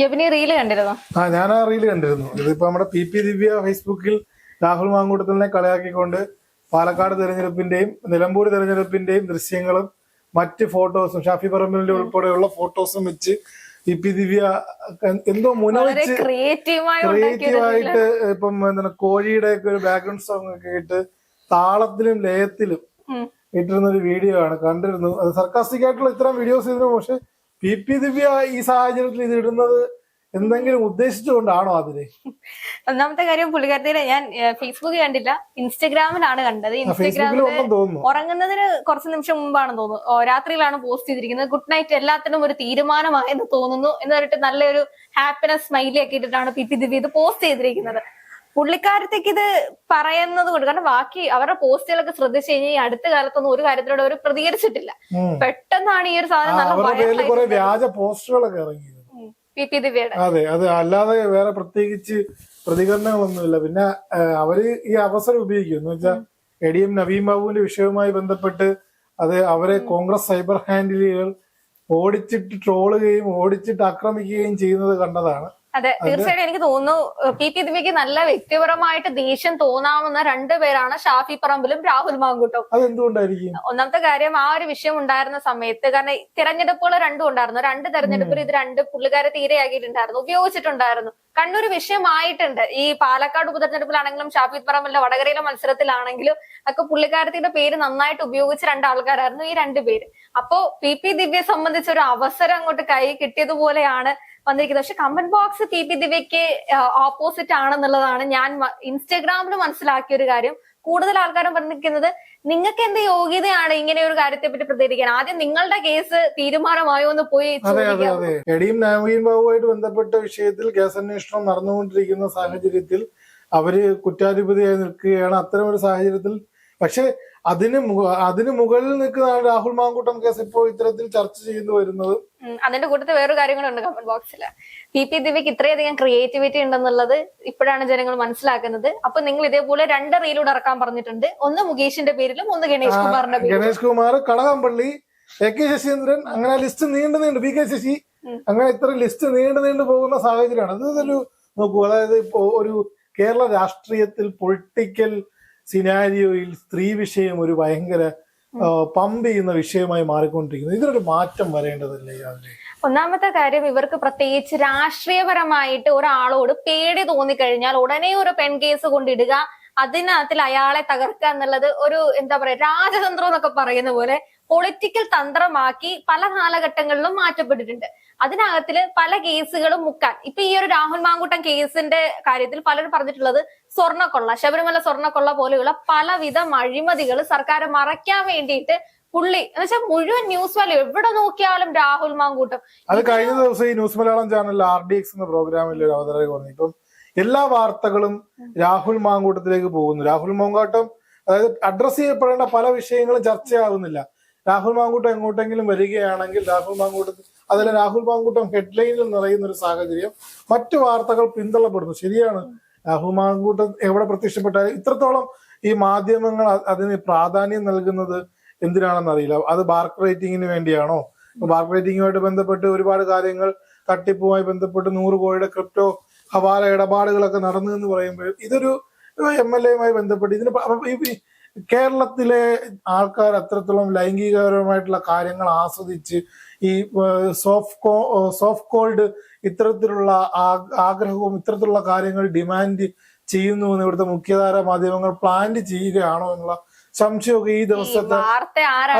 കെബിനി reel കണ്ടിരുന്നോ? ആ ഞാൻ ആ റീൽ കണ്ടിരുന്നു. ഇതിപ്പോ നമ്മുടെ പി പി ദിവ്യ ഫേസ്ബുക്കിൽ രാഹുൽ മാങ്കൂട്ടത്തിനെ കളിയാക്കിക്കൊണ്ട് പാലക്കാട് തെരഞ്ഞെടുപ്പിന്റെയും നിലമ്പൂർ തെരഞ്ഞെടുപ്പിന്റെയും ദൃശ്യങ്ങളും മറ്റ് ഫോട്ടോസും ഷാഫി പറമ്പലിന്റെ ഉൾപ്പെടെയുള്ള ഫോട്ടോസും വെച്ച് പി പി ദിവ്യ എന്തോ മുനവെച്ച് ക്രിയേറ്റീവായി ഉണ്ടാക്കിയ ക്രിയേറ്റീവ് ഇപ്പം എന്താണ് കോഴിയുടെ ഒക്കെ ഒരു ബാക്ക്ഗ്രൗണ്ട് സോങ് ഒക്കെ ഇട്ട് താളത്തിലും ലയത്തിലും ഇട്ടിരുന്ന ഒരു വീഡിയോ ആണ് കണ്ടിരുന്നു. അത് സർക്കാസ്റ്റിക് ആയിട്ടുള്ള ഇത്തരം വീഡിയോസ് ചെയ്തിരുന്നു പക്ഷെ പി പി ദിവ്യ ഈ സാഹചര്യത്തിൽ ഇത് ഇടുന്നത് എന്തെങ്കിലും ഉദ്ദേശിച്ചുകൊണ്ടാണോ അതിന്? ഒന്നാമത്തെ കാര്യം പുള്ളിക്കാരത്തിയുടെ ഞാൻ ഫേസ്ബുക്ക് കണ്ടില്ല. ഇൻസ്റ്റഗ്രാമിലാണ് കണ്ടത്. തോന്നുന്നു. ഉറങ്ങുന്നതിന് കുറച്ച് നിമിഷം മുമ്പാണ് തോന്നുന്നു. രാത്രിയിലാണ് പോസ്റ്റ് ചെയ്തിരിക്കുന്നത്. ഗുഡ് നൈറ്റ് എല്ലാത്തിനും ഒരു തീരുമാനമായെന്ന് തോന്നുന്നു. എന്ന് പറഞ്ഞിട്ട് നല്ലൊരു ഹാപ്പിനെസ് സ്മൈലി ഒക്കെ ഇട്ടിട്ടാണ് പി പി ദിവ്യ ഇത് പോസ്റ്റ് ചെയ്തിരിക്കുന്നത്. പുള്ളിക്കാരത്തേക്ക് ഇത് പറയുന്നത് കൊണ്ട് കാരണം ബാക്കി അവരുടെ പോസ്റ്റുകളൊക്കെ ശ്രദ്ധിച്ചു കഴിഞ്ഞാൽ ഈ അടുത്ത കാലത്തൊന്നും ഒരു കാര്യത്തിലൂടെ അവർ പ്രതികരിച്ചിട്ടില്ല. പെട്ടെന്നാണ് ഈ ഒരു സാധനം വ്യാജ ഇറങ്ങി ഉം. പി പി ദിവ്യയുടെ. അതെ അത് അല്ലാതെ വേറെ പ്രത്യേകിച്ച് പ്രതികരണങ്ങളൊന്നുമില്ല. പിന്നെ അവർ ഈ അവസരം ഉപയോഗിക്കും എന്ന് വെച്ചാൽ എ ഡി എം നവീൻ ബാബുവിന്റെ വിഷയവുമായി ബന്ധപ്പെട്ട് അത് അവരെ കോൺഗ്രസ് സൈബർ ഹാൻഡിലുകൾ ഓടിച്ചിട്ട് ട്രോളുകയും ഓടിച്ചിട്ട് ആക്രമിക്കുകയും ചെയ്യുന്നത് കണ്ടതാണ്. അതെ തീർച്ചയായിട്ടും എനിക്ക് തോന്നുന്നു പി. പി. ദിവ്യക്ക് നല്ല വ്യക്തിപരമായിട്ട് ദേഷ്യം തോന്നാവുന്ന രണ്ടുപേരാണ് ഷാഫി പറമ്പിലും രാഹുൽ മാങ്കൂട്ടും അതെന്തുകൊണ്ടായിരിക്കും? ഒന്നാമത്തെ കാര്യം ആ ഒരു വിഷയം ഉണ്ടായിരുന്ന സമയത്ത് കാരണം തിരഞ്ഞെടുപ്പുകൾ രണ്ടും ഉണ്ടായിരുന്നു. രണ്ട് തെരഞ്ഞെടുപ്പിൽ ഇത് രണ്ട് പുള്ളിക്കാരെ തീരെയാക്കിയിട്ടുണ്ടായിരുന്നു ഉപയോഗിച്ചിട്ടുണ്ടായിരുന്നു. കണ്ണൂർ വിഷയമായിട്ടുണ്ട്. ഈ പാലക്കാട് ഉപതെരഞ്ഞെടുപ്പിലാണെങ്കിലും ഷാഫി പറമ്പിലെ വടകരയിലെ മത്സരത്തിലാണെങ്കിലും ഒക്കെ പുള്ളിക്കാരത്തിന്റെ പേര് നന്നായിട്ട് ഉപയോഗിച്ച രണ്ടാൾക്കാരായിരുന്നു ഈ രണ്ടുപേര് അപ്പോ പി. പി. ദിവ്യയെ സംബന്ധിച്ച ഒരു അവസരം അങ്ങോട്ട് കൈ കിട്ടിയതുപോലെയാണ് വന്നിരിക്കുന്നത്. പക്ഷെ കമന്റ് ബോക്സ് കെ പി ദിവ്യക്ക് ഓപ്പോസിറ്റ് ആണെന്നുള്ളതാണ് ഞാൻ ഇൻസ്റ്റഗ്രാമിൽ മനസ്സിലാക്കിയ ഒരു കാര്യം. കൂടുതൽ ആൾക്കാരും പറഞ്ഞിരിക്കുന്നത് നിങ്ങൾക്ക് എന്ത് യോഗ്യതയാണ് ഇങ്ങനെ ഒരു കാര്യത്തെ പറ്റി പ്രതികരിക്കാൻ? ആദ്യം നിങ്ങളുടെ കേസ് തീരുമാനമായോ എന്ന് പോയി അതെ അതെ എടിയും നവീൻ ബാബുവായിട്ട് ബന്ധപ്പെട്ട വിഷയത്തിൽ കേസ് അന്വേഷണം നടന്നുകൊണ്ടിരിക്കുന്ന സാഹചര്യത്തിൽ അവർ കുറ്റാധിപതിയായി നിൽക്കുകയാണ്. അത്തരം ഒരു സാഹചര്യത്തിൽ പക്ഷെ അതിന് അതിന് മുകളിൽ നിൽക്കുന്നതാണ് രാഹുൽ മാങ്കൂട്ടം കേസ് ഇപ്പോ ഇത്തരത്തിൽ ചർച്ച ചെയ്തു വരുന്നത്. അതിന്റെ കൂട്ടത്തിൽ വേറൊരു കാര്യങ്ങളുണ്ട് കമന്റ് ബോക്സിൽ പി പി ദിവ്യക്ക് ഇത്രയധികം ക്രിയേറ്റിവിറ്റി ഉണ്ടെന്നുള്ളത് ഇപ്പോഴാണ് ജനങ്ങൾ മനസ്സിലാക്കുന്നത്. അപ്പൊ നിങ്ങൾ ഇതേപോലെ രണ്ട് റീലൂടെ ഇറക്കാൻ പറഞ്ഞിട്ടുണ്ട്. ഒന്ന് മുകേഷിന്റെ പേരിലും ഒന്ന് ഗണേഷ് കുമാറിന്റെ പേരിലും. ഗണേഷ് കുമാർ കടകംപള്ളി എ കെ ശശീന്ദ്രൻ അങ്ങനെ ലിസ്റ്റ് നീണ്ടു നീണ്ടു. പി കെ ശശി അങ്ങനെ ഇത്ര ലിസ്റ്റ് നീണ്ടു നീണ്ടു പോകുന്ന സാഹചര്യമാണ്. അതൊരു നോക്കൂ അതായത് ഇപ്പോ ഒരു കേരള രാഷ്ട്രീയത്തിൽ പൊളിറ്റിക്കൽ സിനാരിയോയിൽ സ്ത്രീ വിഷയം ഒരു ഭയങ്കര പമ്പ് ചെയ്യുന്ന വിഷയമായി മാറിക്കൊണ്ടിരിക്കുന്നു. ഇതിനൊരു മാറ്റം വരേണ്ടതല്ലേ ഒന്നാമത്തെ കാര്യം ഇവർക്ക് പ്രത്യേകിച്ച് രാഷ്ട്രീയപരമായിട്ട് ഒരാളോട് പേടി തോന്നിക്കഴിഞ്ഞാൽ ഉടനെ ഒരു പെൺ കേസ് കൊണ്ടിടുക അതിനകത്തിൽ അയാളെ തകർക്കുക എന്നുള്ളത് ഒരു എന്താ പറയാ രാജതന്ത്രം എന്നൊക്കെ പറയുന്ന പോലെ പൊളിറ്റിക്കൽ തന്ത്രമാക്കി പല കാലഘട്ടങ്ങളിലും മാറ്റപ്പെട്ടിട്ടുണ്ട്. അതിനകത്തിൽ പല കേസുകളും മുക്കാൻ. ഇപ്പൊ ഈ ഒരു രാഹുൽ മാങ്കൂട്ടം കേസിന്റെ കാര്യത്തിൽ പലരും പറഞ്ഞിട്ടുള്ളത് സ്വർണക്കൊള്ള ശബരിമല സ്വർണക്കൊള്ള പോലെയുള്ള പലവിധ അഴിമതികൾ സർക്കാർ മറയ്ക്കാൻ വേണ്ടിയിട്ട് പുള്ളി എന്ന് വെച്ചാൽ മുഴുവൻ ന്യൂസ് മലയാളം എവിടെ നോക്കിയാലും രാഹുൽ മാങ്കൂട്ടം. അത് കഴിഞ്ഞ ദിവസം ഈ ന്യൂസ് മലയാളം ചാനലിൽ ആർ ഡി എക്സ് എന്ന പ്രോഗ്രാമിൽ ഒരു അവതരക പറഞ്ഞു ഇപ്പം എല്ലാ വാർത്തകളും രാഹുൽ മാങ്കൂട്ടത്തിലേക്ക് പോകുന്നു. രാഹുൽ മാങ്കൂട്ടം അതായത് അഡ്രസ് ചെയ്യപ്പെടേണ്ട പല വിഷയങ്ങളും ചർച്ചയാകുന്നില്ല രാഹുൽ മാങ്കൂട്ടം എങ്ങോട്ടെങ്കിലും വരികയാണെങ്കിൽ രാഹുൽ മാങ്കൂട്ടത്തിൽ അതിൽ രാഹുൽ മാങ്കൂട്ടം ഹെഡ്ലൈനിൽ നിറയുന്ന ഒരു സാഹചര്യം മറ്റു വാർത്തകൾ പിന്തള്ളപ്പെടുന്നു. ശരിയാണ്. രാഹുൽ മാങ്കൂട്ടം എവിടെ പ്രത്യക്ഷപ്പെട്ടാലും ഇത്രത്തോളം ഈ മാധ്യമങ്ങൾ അതിന് പ്രാധാന്യം നൽകുന്നത് എന്തിനാണെന്ന് അറിയില്ല. അത് ബാർക്ക് റേറ്റിംഗിന് വേണ്ടിയാണോ? ബാർക്ക് റേറ്റിംഗുമായിട്ട് ബന്ധപ്പെട്ട് ഒരുപാട് കാര്യങ്ങൾ തട്ടിപ്പുമായി ബന്ധപ്പെട്ട് നൂറ് കോടിയുടെ ക്രിപ്റ്റോ ഹവാല ഇടപാടുകളൊക്കെ നടന്നു എന്ന് പറയുമ്പോൾ ഇതൊരു എം എൽ എയുമായി ബന്ധപ്പെട്ട് ഇതിന് കേരളത്തിലെ ആൾക്കാർ അത്രത്തോളം ലൈംഗികപരമായിട്ടുള്ള കാര്യങ്ങൾ ആസ്വദിച്ച് ഈ സോഫ്റ്റ് കോ സോഫ്റ്റ് കോൾഡ് ഇത്തരത്തിലുള്ള ആഗ്രഹവും ഇത്തരത്തിലുള്ള കാര്യങ്ങൾ ഡിമാൻഡ് ചെയ്യുന്നു എന്ന് ഇവിടുത്തെ മുഖ്യധാര മാധ്യമങ്ങൾ പ്ലാന്റ് ചെയ്യുകയാണോ എന്നുള്ള സംശയമൊക്കെ ഈ ദിവസത്തെ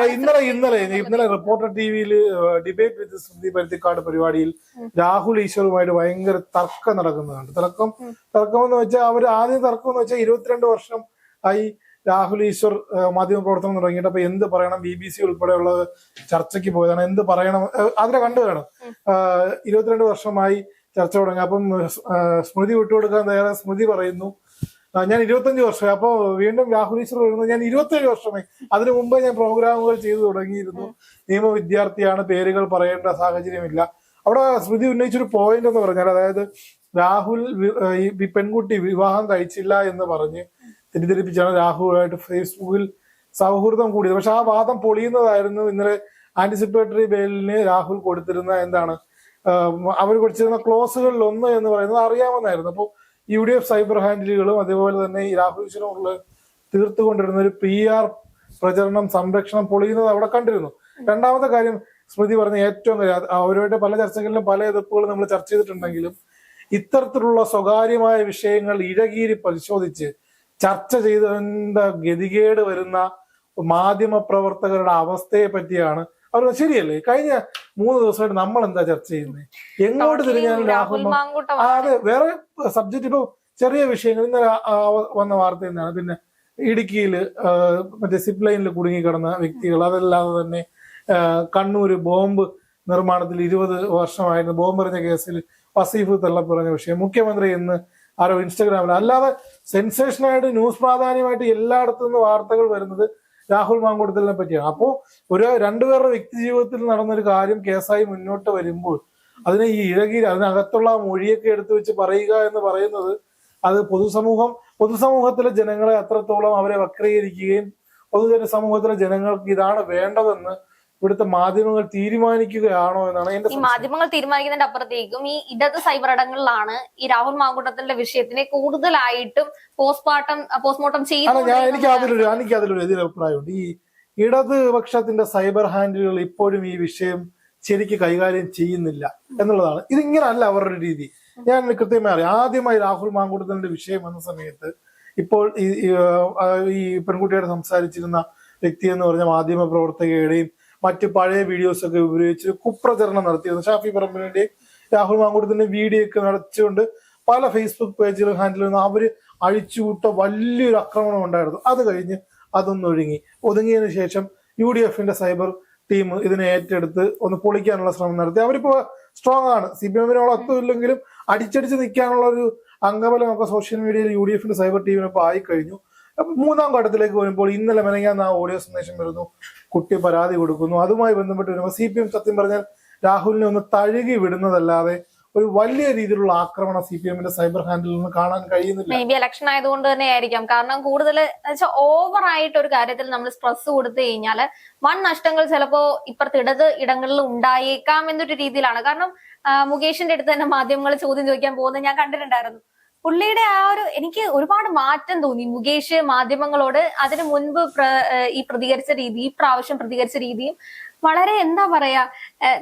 ഇന്നലെ ഇന്നലെ ഇന്നലെ റിപ്പോർട്ടർ ടി വിയിൽ ഡിബേറ്റ് വിത്ത് സ്മൃതി പരുത്തിക്കാട് പരിപാടിയിൽ രാഹുൽ ഈശ്വറുമായിട്ട് ഭയങ്കര തർക്കം നടക്കുന്നതാണ്. തർക്കം തർക്കം എന്ന് വെച്ചാൽ അവർ ആദ്യം തർക്കം എന്ന് വെച്ചാൽ ഇരുപത്തിരണ്ട് വർഷം ആയി രാഹുൽ ഈശ്വർ മാധ്യമപ്രവർത്തനം മാധ്യമ പ്രവർത്തനം തുടങ്ങിയിട്ട് അപ്പൊ എന്ത് പറയണം? ബി ബി സി ഉൾപ്പെടെയുള്ള ചർച്ചയ്ക്ക് പോയതാണ്. എന്ത് പറയണം? അതിനെ കണ്ടു വേണം ഇരുപത്തിരണ്ട് വർഷമായി ചർച്ച തുടങ്ങി. അപ്പം സ്മൃതി വിട്ടുകൊടുക്കാൻ തയ്യാറായ സ്മൃതി പറയുന്നു. ഞാൻ ഇരുപത്തഞ്ച് വർഷമായി. അപ്പോൾ വീണ്ടും രാഹുൽ ഈശ്വർ വരുന്നു ഞാൻ ഇരുപത്തേഴ് വർഷമായി. അതിനു മുമ്പേ ഞാൻ പ്രോഗ്രാമുകൾ ചെയ്തു തുടങ്ങിയിരുന്നു. നിയമ വിദ്യാർത്ഥിയാണ് പേരുകൾ പറയേണ്ട സാഹചര്യമില്ല. അവിടെ സ്മൃതി ഉന്നയിച്ചൊരു പോയിന്റ് എന്ന് പറഞ്ഞാൽ അതായത് രാഹുൽ ഈ പെൺകുട്ടി വിവാഹം കഴിച്ചില്ല എന്ന് പറഞ്ഞ് തെറ്റിദ്ധരിപ്പിച്ചാണ് രാഹുലായിട്ട് ഫേസ്ബുക്കിൽ സൗഹൃദം കൂടിയത്. പക്ഷെ ആ വാദം പൊളിയുന്നതായിരുന്നു ഇന്നലെ ആന്റിസിപ്പേറ്ററി ബെയിലിന് രാഹുൽ കൊടുത്തിരുന്ന എന്താണ് അവർ കൊടുത്തിരുന്ന ക്ലോസുകളിൽ ഒന്ന് എന്ന് പറയുന്നത് അറിയാമെന്നായിരുന്നു അപ്പോൾ യു ഡി എഫ് സൈബർ ഹാൻഡിലുകളും അതേപോലെ തന്നെ ഈ രാഹുൽ ഈശ്വരമുള്ള തീർത്തുകൊണ്ടിരുന്ന ഒരു പി ആർ പ്രചരണം സംരക്ഷണം പൊളിയുന്നത് അവിടെ കണ്ടിരുന്നു. രണ്ടാമത്തെ കാര്യം സ്മൃതി പറഞ്ഞ ഏറ്റവും അവരുടെ പല ചർച്ചകളിലും പല എതിർപ്പുകളും നമ്മൾ ചർച്ച ചെയ്തിട്ടുണ്ടെങ്കിലും ഇത്തരത്തിലുള്ള സ്വകാര്യമായ വിഷയങ്ങൾ ഇഴകീരി പരിശോധിച്ച് ചർച്ച ചെയ്തതിന്റെ ഗതികേട് വരുന്ന മാധ്യമ പ്രവർത്തകരുടെ അവസ്ഥയെ പറ്റിയാണ് അവർ ശരിയല്ലേ? കഴിഞ്ഞ മൂന്ന് ദിവസമായിട്ട് നമ്മൾ എന്താ ചർച്ച ചെയ്യുന്നത് എങ്ങോട്ട് തിരിഞ്ഞാലും രാഹുൽ അതെ. വേറെ സബ്ജക്റ്റ് ഇപ്പൊ ചെറിയ വിഷയങ്ങൾ. ആ വന്ന വാർത്ത എന്താണ് പിന്നെ ഇടുക്കിയിൽ മറ്റേ സിപ്പ് ലൈനിൽ കുടുങ്ങിക്കിടന്ന വ്യക്തികൾ. അതല്ലാതെ തന്നെ കണ്ണൂർ കണ്ണൂര് ബോംബ് നിർമ്മാണത്തിൽ ഇരുപത് വർഷമായിരുന്നു. ബോംബ് എറിഞ്ഞ കേസിൽ വസീഫ് തള്ളപ്പറഞ്ഞ വിഷയം. മുഖ്യമന്ത്രി എന്ന് ആരോ ഇൻസ്റ്റഗ്രാമിൽ അല്ലാതെ സെൻസേഷനായിട്ട് ന്യൂസ് പ്രാധാന്യമായിട്ട് എല്ലായിടത്തു നിന്ന് വാർത്തകൾ വരുന്നത് രാഹുൽ മാങ്കൂട്ടത്തിനെ പറ്റിയാണ്. അപ്പോൾ ഒരു രണ്ടുപേരുടെ വ്യക്തി ജീവിതത്തിൽ നടന്നൊരു കാര്യം കേസായി മുന്നോട്ട് വരുമ്പോൾ അതിനെ ഈ ഇഴകീര അതിനകത്തുള്ള മൊഴിയൊക്കെ എടുത്തു വെച്ച് പറയുക എന്ന് പറയുന്നത് അത് പൊതുസമൂഹം പൊതുസമൂഹത്തിലെ ജനങ്ങളെ അത്രത്തോളം അവരെ വക്രീകരിക്കുകയും പൊതുജന സമൂഹത്തിലെ ജനങ്ങൾക്ക് ഇതാണ് വേണ്ടതെന്ന് ഇവിടുത്തെ മാധ്യമങ്ങൾ തീരുമാനിക്കുകയാണോ എന്നാണ് എന്റെ ഈ മാധ്യമങ്ങൾ തീരുമാനിക്കുന്നതിന്റെ അപ്പുറത്തേക്കും ഈ ഇടത് സൈബർ ഇടങ്ങളിലാണ് ഈ രാഹുൽ മാങ്കൂട്ടത്തിന്റെ വിഷയത്തിനെ കൂടുതലായിട്ടും പോസ്റ്റ്മോർട്ടം പോസ്റ്റ്മോർട്ടം ചെയ്യുന്നത് ഞാൻ എനിക്ക് അതിലൊരു എനിക്ക് അതിലൊരു എതിരഭിപ്രായമുണ്ട് ഈ ഇടതുപക്ഷത്തിന്റെ സൈബർ ഹാൻഡിലുകൾ ഇപ്പോഴും ഈ വിഷയം ശരിക്ക് കൈകാര്യം ചെയ്യുന്നില്ല എന്നുള്ളതാണ്. ഇതിങ്ങനല്ല അവരുടെ രീതി. ഞാൻ കൃത്യമായി അറിയാം. ആദ്യമായി രാഹുൽ മാങ്കൂട്ടത്തിന്റെ വിഷയം വന്ന സമയത്ത് ഇപ്പോൾ ഈ പെൺകുട്ടിയോട് സംസാരിച്ചിരുന്ന വ്യക്തി എന്ന് പറഞ്ഞ മാധ്യമ പ്രവർത്തകയുടെയും മറ്റ് പഴയ വീഡിയോസ് ഒക്കെ ഉപയോഗിച്ച് കുപ്രചരണം നടത്തിയിരുന്നു. ഷാഫി പറമ്പിലിന്റെയും രാഹുൽ മാങ്കൂട്ടത്തിന്റെ വീഡിയോ ഒക്കെ നടത്തിച്ചുകൊണ്ട് പല ഫേസ്ബുക്ക് പേജുകളും ഹാൻഡിൽ ചെയ്യുന്ന അവർ അഴിച്ചുവിട്ട വലിയൊരു ആക്രമണം ഉണ്ടായിരുന്നു. അത് കഴിഞ്ഞ് അതൊന്നൊഴുങ്ങി ഒതുങ്ങിയതിനു ശേഷം യു ഡി എഫിന്റെ സൈബർ ടീം ഇതിനെ ഏറ്റെടുത്ത് ഒന്ന് പൊളിക്കാനുള്ള ശ്രമം നടത്തി. അവരിപ്പോ സ്ട്രോങ് ആണ്. സി പി എമ്മിനോളം ഒത്തുമില്ലെങ്കിലും അടിച്ചടിച്ച് നിൽക്കാനുള്ള ഒരു അംഗബലമൊക്കെ സോഷ്യൽ മീഡിയയിൽ യു ഡി എഫിന്റെ സൈബർ ടീമിനൊപ്പം ആയി കഴിഞ്ഞു അപ്പൊ മൂന്നാം ഘട്ടത്തിലേക്ക് വരുമ്പോൾ ഇന്നലെ മെനങ്ങാന്ന് ആ ഓഡിയോ സന്ദേശം വരുന്നു. കുട്ടി പരാതി കൊടുക്കുന്നു. അതുമായി ബന്ധപ്പെട്ട് വരുമ്പോൾ സി പി എം സത്യം പറഞ്ഞാൽ രാഹുലിനെ ഒന്ന് തഴുകി വിടുന്നതല്ലാതെ ഒരു വലിയ രീതിയിലുള്ള ആക്രമണം സി പി എമ്മിന്റെ സൈബർ ഹാൻഡിൽ നിന്ന് കാണാൻ കഴിയുന്നില്ല. മേ ബി ഇലക്ഷൻ ആയതുകൊണ്ട് തന്നെ ആയിരിക്കാം. കാരണം കൂടുതൽ ഓവർ ആയിട്ട് ഒരു കാര്യത്തിൽ നമ്മൾ സ്ട്രെസ് കൊടുത്തു കഴിഞ്ഞാൽ വൺ നഷ്ടങ്ങൾ ചിലപ്പോ ഇപ്പുറത്ത് ഇടത് ഇടങ്ങളിൽ ഉണ്ടായേക്കാം എന്നൊരു രീതിയിലാണ്. കാരണം മുകേഷിന്റെ അടുത്ത് തന്നെ മാധ്യമങ്ങൾ ചോദ്യം ചോദിക്കാൻ പോകുന്നത് ഞാൻ കണ്ടിട്ടുണ്ടായിരുന്നു. പുള്ളിയുടെ ആ ഒരു എനിക്ക് ഒരുപാട് മാറ്റം തോന്നി. മുകേഷ് മാധ്യമങ്ങളോട് അതിനു മുൻപ് ഈ പ്രതികരിച്ച രീതി ഈ പ്രാവശ്യം പ്രതികരിച്ച രീതിയും വളരെ എന്താ പറയാ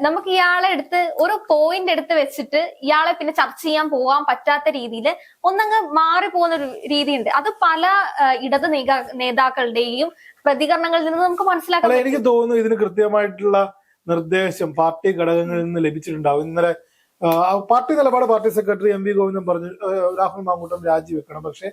നമുക്ക് ഇയാളെ എടുത്ത് ഒരു പോയിന്റ് എടുത്ത് വെച്ചിട്ട് ഇയാളെ പിന്നെ ചർച്ച ചെയ്യാൻ പോകാൻ പറ്റാത്ത രീതിയിൽ ഒന്നങ്ങ് മാറി പോകുന്ന ഒരു രീതിയുണ്ട്. അത് പല ഇടത് നേതാക്കളുടെയും പ്രതികരണങ്ങളിൽ നിന്ന് നമുക്ക് മനസ്സിലാക്കാം എനിക്ക് തോന്നുന്നു ഇതിന് കൃത്യമായിട്ടുള്ള നിർദ്ദേശം പാർട്ടി ഘടകങ്ങളിൽ നിന്ന് ലഭിച്ചിട്ടുണ്ടാവും. ഇന്നലെ പാർട്ടി നിലപാട് party secretary M V Govindan പറഞ്ഞു രാഹുൽ മാങ്കൂട്ടം രാജിവെക്കണം. പക്ഷേ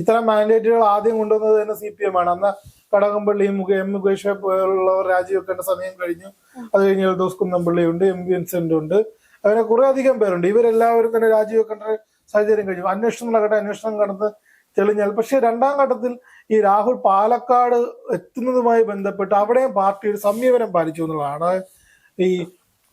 ഇത്തരം മാൻഡേറ്റുകൾ ആദ്യം കൊണ്ടുവന്നത് തന്നെ സി പി എം ആണ്. അന്ന് കടകംപള്ളിയും എം മുകേഷ് പോലുള്ളവർ രാജിവെക്കേണ്ട സമയം കഴിഞ്ഞു. അത് കഴിഞ്ഞ് എൽദോസ് കുന്നംപള്ളി ഉണ്ട് എം വിൻസെന്റ് ഉണ്ട്. അങ്ങനെ കുറെ അധികം പേരുണ്ട്. ഇവരെല്ലാവരും തന്നെ രാജിവെക്കേണ്ട സാഹചര്യം കഴിഞ്ഞു. അന്വേഷണം നടക്കട്ടെ അന്വേഷണം കടന്ന് തെളിഞ്ഞാൽ പക്ഷെ രണ്ടാം ഘട്ടത്തിൽ ഈ രാഹുൽ പാലക്കാട് എത്തുന്നതുമായി ബന്ധപ്പെട്ട് അവിടെയും പാർട്ടി ഒരു സംയമനം പാലിച്ചു എന്നുള്ളതാണ് ഈ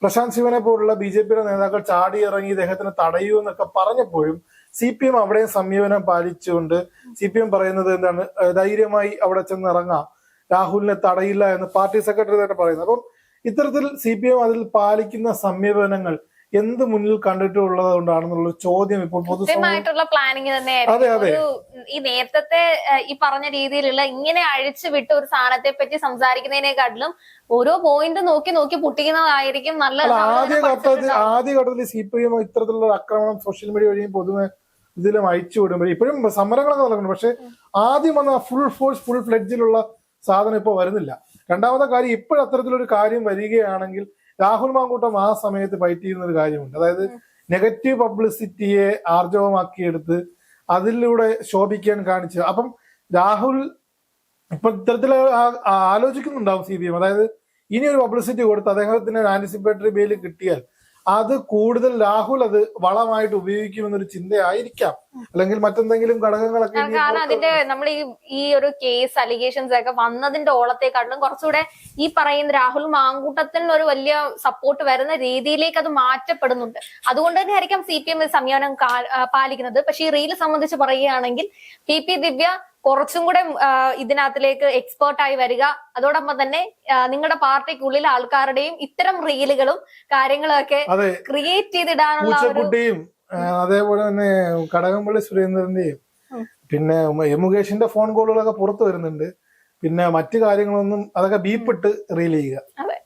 പ്രശാന്ത് ശിവനെ പോലുള്ള ബി ജെ പിയുടെ നേതാക്കൾ ചാടി ഇറങ്ങി ഇദ്ദേഹത്തിന് തടയൂ എന്നൊക്കെ പറഞ്ഞപ്പോഴും സി പി എം അവിടെയും സംയമനം പാലിച്ചുകൊണ്ട് സി പി എം പറയുന്നത് എന്താണ് ധൈര്യമായി അവിടെ ചെന്ന് ഇറങ്ങാം രാഹുലിനെ തടയില്ല എന്ന് പാർട്ടി സെക്രട്ടറി തന്നെ പറയുന്നത് അപ്പം ഇത്തരത്തിൽ സി പി എം അതിൽ പാലിക്കുന്ന സംയമനങ്ങൾ എന്ത് മുന്നിൽ കണ്ടിട്ടുള്ളത് കൊണ്ടാണെന്നുള്ള ചോദ്യം ഇപ്പോൾ പൊതുമായിട്ടുള്ള പ്ലാനിങ് തന്നെ ഈ നേരത്തെ ഈ പറഞ്ഞ രീതിയിലുള്ള ഇങ്ങനെ അഴിച്ചു വിട്ട് ഒരു സാധനത്തെ പറ്റി സംസാരിക്കുന്നതിനെക്കാട്ടിലും ഓരോ പോയിന്റ് നോക്കി നോക്കി പൊട്ടിക്കുന്നതായിരിക്കും നല്ല ആദ്യഘട്ടത്തിൽ ആദ്യഘട്ടത്തിൽ സി പി എം ഇത്തരത്തിലുള്ള ആക്രമണം സോഷ്യൽ മീഡിയ വഴിയും പൊതുവെ ഇതിലും അയച്ചു വിടുമ്പോൾ ഇപ്പോഴും സമരങ്ങളൊക്കെ നടക്കുന്നുണ്ട്. പക്ഷെ ആദ്യം വന്ന ഫുൾ ഫോഴ്സ് ഫുൾ ഫ്ലെഡ്ജിലുള്ള സാധനം ഇപ്പോൾ വരുന്നില്ല. രണ്ടാമത്തെ കാര്യം ഇപ്പോഴത്തരത്തിലൊരു കാര്യം വരികയാണെങ്കിൽ രാഹുൽ മാങ്കൂട്ടം ആ സമയത്ത് ഫൈറ്റ് ചെയ്യുന്ന ഒരു കാര്യമുണ്ട്. അതായത് നെഗറ്റീവ് പബ്ലിസിറ്റിയെ ആർജവമാക്കിയെടുത്ത് അതിലൂടെ ശോഭിക്കാൻ കാണിച്ചത് അപ്പം രാഹുൽ ഇപ്പൊ ഇത്തരത്തിൽ ആ- ആലോചിക്കുന്നുണ്ടാവും സി പി എം. അതായത് ഇനി ഒരു പബ്ലിസിറ്റി കൊടുത്ത് അദ്ദേഹത്തിന് ആന്റിസിപ്പേറ്ററി ബെയിൽ കിട്ടിയാൽ അത് കൂടുതൽ രാഹുൽ അത് വളമായിട്ട് ഉപയോഗിക്കുമെന്നൊരു ചിന്തയായിരിക്കാം. അല്ലെങ്കിൽ മറ്റെന്തെങ്കിലും ഘടകങ്ങളൊക്കെ കാരണം അതിന്റെ നമ്മൾ ഈ ഈ ഒരു കേസ് അലിഗേഷൻസ് ഒക്കെ വന്നതിന്റെ ഓളത്തെക്കാട്ടിലും കുറച്ചുകൂടെ ഈ പറയുന്ന രാഹുൽ മാങ്കൂട്ടത്തിന് ഒരു വലിയ സപ്പോർട്ട് വരുന്ന രീതിയിലേക്ക് അത് മാറ്റപ്പെടുന്നുണ്ട്. അതുകൊണ്ട് തന്നെ ആയിരിക്കാം സി പി എം സംയമനം പാലിക്കുന്നത്. പക്ഷെ ഈ റീൽ സംബന്ധിച്ച് പറയുകയാണെങ്കിൽ പി പി ദിവ്യ കുറച്ചും കൂടെ ഇതിനകത്തിലേക്ക് എക്സ്പേർട്ടായി വരിക. അതോടൊപ്പം തന്നെ നിങ്ങളുടെ പാർട്ടിക്കുള്ളിൽ ആൾക്കാരുടെയും ഇത്തരം റീലുകളും കാര്യങ്ങളും ഒക്കെ ക്രിയേറ്റ് ചെയ്തിടാനുള്ള ഒരു അതേപോലെ തന്നെ കടകംപള്ളി സുരേന്ദ്രന്റെയും. പിന്നെ യമുകേഷിന്റെ മുകേഷിന്റെ ഫോൺ കോളുകളൊക്കെ പുറത്തു വരുന്നുണ്ട്. പിന്നെ മറ്റു കാര്യങ്ങളൊന്നും അതൊക്കെ ബീപ്പിട്ട് റീൽ ചെയ്യുക. അതെ.